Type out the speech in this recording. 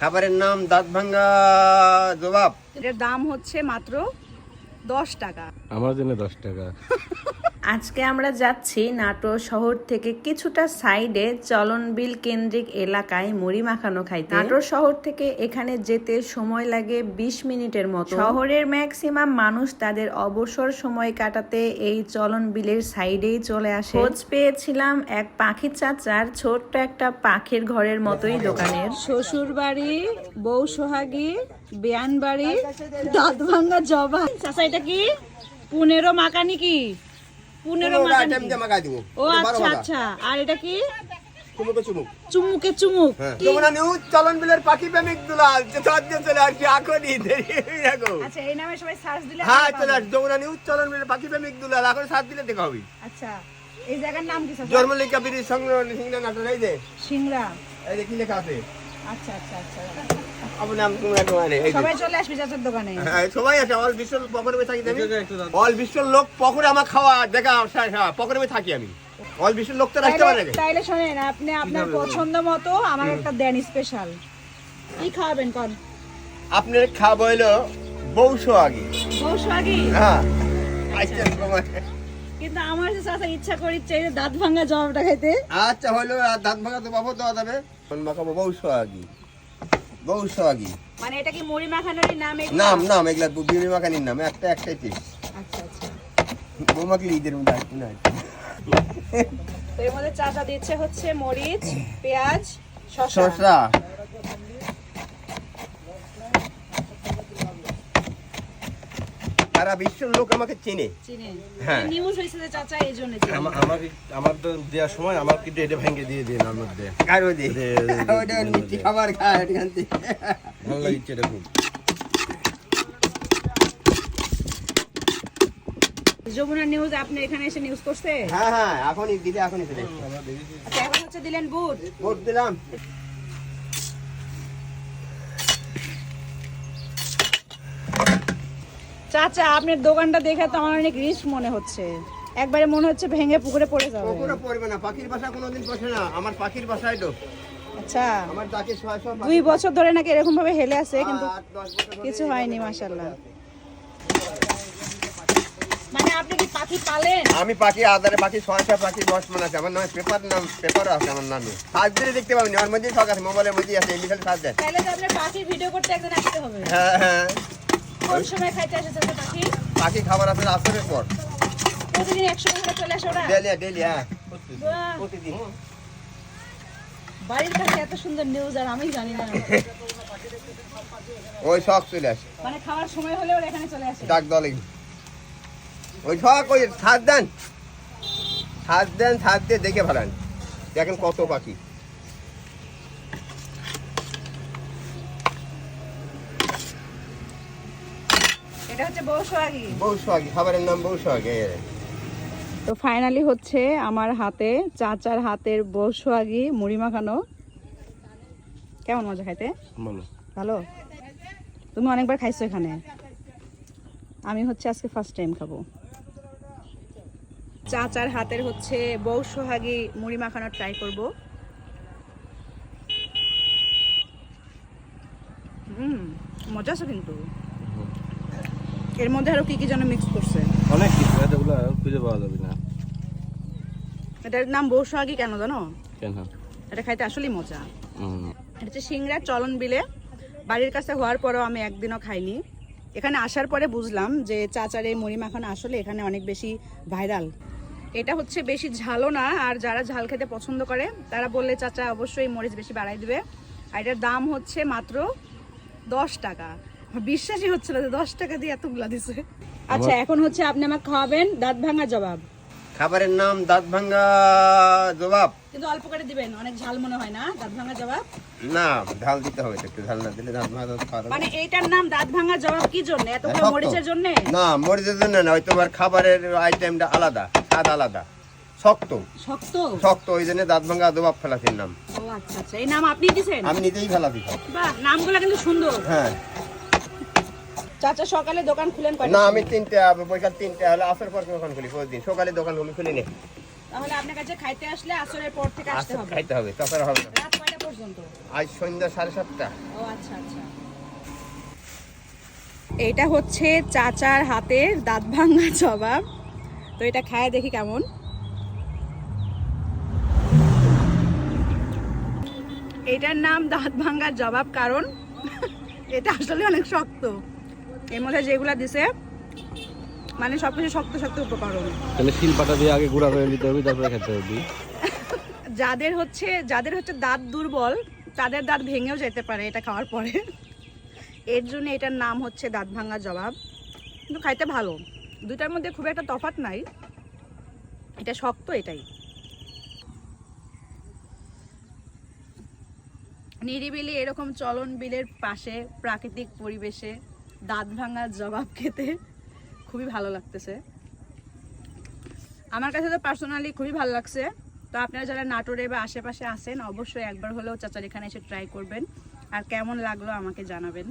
খাবারের নাম দাঁত ভাঙ্গা জবাব। এটার দাম হচ্ছে মাত্র দশ টাকা। আমার জন্য দশ টাকা। আজকে আমরা যাচ্ছি নাটোর শহর থেকে কিছুটা সাইডে চলনবিল কেন্দ্রিক এলাকায় মুড়ি মাখানো খাইতে। নাটোর শহর থেকে এখানে যেতে সময় লাগে ২০ মিনিটের মতো। শহরের ম্যাক্সিমাম মানুষ তাদের অবসর সময় কাটাতে এই চলনবিলের সাইডেই চলে আসে। খোঁজ পেয়েছিলাম এক পাখি চাচার ছোট্ট একটা পাখির ঘরের মতোই দোকানের। শ্বশুর বাড়ি বউ সোহাগী বেয়ান বাড়ি দাঁত ভাঙ্গা জবা। চাচা এটা কি? পুনেরো মাকানি কি? পুনেরো দিব। ও আচ্ছা আচ্ছা। আর এটা কি? চুমুকে। চুমুক চুমুকে। চুমুক কি? তোমরা নিউজ চলন বিলের পাখি প্রেমিক দুলাল যে সাহায্য চলে আসছি এখনই দেরি হয়ে যাব আচ্ছা এই নামে সবাই সার্চ দিলে হ্যাঁ চলে। আসছি তোমরা নিউজ চলন বিলের পাখি প্রেমিক দুলাল এখন সাত দিলে দেখা হবে। আচ্ছা এই জায়গার নাম কি চাচা জন্মলিকা বিড়ির সঙ্গে সিংহ নাটক এই যে। সিংড়া। এই যে কি লেখা আছে? আচ্ছা আচ্ছা আচ্ছা। নাম তোমরা সবাই চলে আসবে চাচার দোকানে। হ্যাঁ, সবাই অল বিশ্ব থাকি আমি। অল বিশ্বের লোক আমার খাওয়া দেখা হ্যাঁ, পকরে থাকি আমি। অল লোক তো রাখতে পারে তাইলে তাইলে আপনি আপনার পছন্দ মতো আমার একটা দেন স্পেশাল কি কোন? আপনার খাব হলো বৌশো আগে। বউ সোহাগী হ্যাঁ। আচ্ছা কিন্তু আমার যে চাচা ইচ্ছা করি চাই দাঁত ভাঙা জবাবটা খাইতে। আচ্ছা হইল আর দাঁত ভাঙা তো বাবু দেওয়া যাবে। কোন মাখাবো বৌশো আগে বৌশো আগে মানে এটা কি মুড়ি মাখানোরই নাম? নাম নাম এগুলা বিউরি মাখানির নাম একটা একটাই পিস আচ্ছা আচ্ছা। বৌমাকে ঈদের মধ্যে আসবে না? এর মধ্যে চাচা দিচ্ছে হচ্ছে মরিচ পেঁয়াজ শসা। সারা বিশ্বের লোক আমাকে চেনে। হ্যাঁ। নিউজ হয়েছে যে চাচা এই জন্য আমাকে আমার তো দেওয়ার সময় আমার কিন্তু এটা ভেঙে দিয়ে দিন আমার মধ্যে কার ওদি দে, দে, দে, ওটা মিষ্টি খাবার খায় এখান থেকে। ভালো লাগছে এটা খুব। যমুনা নিউজ আপনি এখানে এসে নিউজ করছে? হ্যাঁ হ্যাঁ এখনই দিদি এখনই দিলে। আচ্ছা এখন হচ্ছে দিলেন বুট ভোট দিলাম। চাচা আপনার দোকানটা দেখে তো আমার অনেক রিস্ক মনে হচ্ছে। একবারে মনে হচ্ছে ভেঙে পুকুরে পড়ে যাবে। কখনো পড়বে না পাখির বাসা কোনোদিন বসে না আমার পাখির বাসায় তো। আচ্ছা। আমার ডাকে দুই বছর ধরে নাকি এরকম ভাবে হেলে আছে কিন্তু কিছু হয়নি মাশাল্লাহ মানে আপনি কি পাখি পালেন? আমি পাখি আদারে পাখি ছয় ছয় পাখি দশ মান আছে। আমার নামে পেপার নাম পেপারও আছে আমার নামে। সাজ দিলে দেখতে পাবেন আমার মধ্যেই শখ আছে মোবাইলের মধ্যেই আছে এই লিখালে সাজ দেয়। তাহলে তো আপনার পাখির ভিডিও করতে একদিন আসতে হবে। হ্যাঁ হ্যাঁ। কোন সময় খাইতে চাচা পাখি? পাখি খাবার আছে আসরের পর। প্রতিদিন একসময় করে চলে আসে ওরা? ডেলি ডেলি হ্যাঁ। প্রতিদিন। বাড়ির কাছে এত সুন্দর নিউজ আর আমি জানি না। ওই শখ চলে আসে। মানে খাওয়ার সময় হলে ওরা এখানে চলে আসে। ডাক দলে। ওই শখ ওই সাজ দেন। সাজ দেন সাজ দিয়ে দেখে ফেলান। দেখেন কত পাখি। এটা হচ্ছে খাবারের নাম। তো ফাইনালি হচ্ছে আমার হাতে চাচার হাতের বউ সোহাগী মুড়ি মাখানো। কেমন মজা খাইতে? ভালো। তুমি অনেকবার খাইছো এখানে। আমি হচ্ছে আজকে ফার্স্ট টাইম খাব। চাচার হাতের হচ্ছে বউ সোহাগী মুড়ি মাখানো ট্রাই করব। হুম মজা আছে কিন্তু। এর মধ্যে আরও কি কি যেন মিক্স করছে? অনেক কিছু এতগুলো খুঁজে পাওয়া যাবে না। এটার নাম সোহাগী কেন জানো? কেন? এটা খাইতে আসলেই মজা। এটা হচ্ছে সিংড়া চলন বিলে। বাড়ির কাছে হওয়ার পরেও আমি একদিনও খাইনি। এখানে আসার পরে বুঝলাম যে চাচার এই মুড়ি মাখানো আসলে এখানে অনেক বেশি ভাইরাল। এটা হচ্ছে বেশি ঝালও না আর যারা ঝাল খেতে পছন্দ করে তারা বললে চাচা অবশ্যই মরিচ বেশি বাড়াই দিবে। আর এটার দাম হচ্ছে মাত্র দশ টাকা। বিশ্বাসই হচ্ছিল যে দশ টাকা দিয়ে এতগুলা দিছে। আচ্ছা এখন হচ্ছে আপনি আমাকে খাওয়াবেন দাঁত ভাঙা জবাব। খাবারের নাম দাঁত ভাঙ্গা জবাব। কিন্তু অল্প করে দিবেন অনেক ঝাল মনে হয় না? দাঁত ভাঙা জবাব? না ঝাল দিতে হবে একটু ঝাল না দিলে দাঁত ভাঙা তো খাওয়া মানে এইটার নাম দাঁত ভাঙা জবাব কি জন্য? এত করে শক্ত। মরিচের জন্য? না মরিচের জন্য না হয়তো আবার খাবারের আইটেমটা আলাদা স্বাদ আলাদা। শক্ত। শক্ত? শক্ত ওই জন্য দাঁত ভাঙা জবাব ফেলাতির নাম। ও আচ্ছা আচ্ছা। এই নাম আপনি দিছেন? আমি নিজেই সব বাহ নামগুলো কিন্তু সুন্দর। হ্যাঁ। চাচা সকালে দোকান খুলেন না আমি তিনটে বৈকাল তিনটে হলে আসার পর দোকান খুলি প্রতিদিন সকালে দোকান খুলি খুলি নে। তাহলে আপনার কাছে খাইতে আসলে আসরের পর থেকে আসতে হবে। খাইতে হবে তাছাড়া হবে না। রাত কয়টা পর্যন্ত? আজ সন্ধ্যা সাড়ে সাতটা। ও আচ্ছা আচ্ছা। এটা হচ্ছে চাচার হাতের দাঁত ভাঙা জবাব। তো এটা খায় দেখি কেমন। এটার নাম দাঁত ভাঙার জবাব কারণ এটা আসলে অনেক শক্ত। এর মধ্যে যেগুলা দিছে মানে সবকিছু শক্ত শক্ত উপকরণ। তাহলে শিল পাটা দিয়ে আগে গুঁড়া করে নিতে হবে তারপরে খেতে হবে যাদের হচ্ছে যাদের হচ্ছে দাঁত দুর্বল তাদের দাঁত ভেঙেও যেতে পারে এটা খাওয়ার পরে। এর জন্য এটার নাম হচ্ছে দাঁত ভাঙা জবাব। কিন্তু খাইতে ভালো। দুটার মধ্যে খুব একটা তফাৎ নাই। এটা শক্ত এটাই। নিরিবিলি এরকম চলন বিলের পাশে প্রাকৃতিক পরিবেশে দাঁত ভাঙা জবাব খেতে খুবই ভালো লাগতেছে। আমার কাছে তো পার্সোনালি খুবই ভালো লাগছে। তো আপনারা যারা নাটোরে বা আশেপাশে আসেন অবশ্যই একবার হলেও চাচার এখানে এসে ট্রাই করবেন। আর কেমন লাগল আমাকে জানাবেন।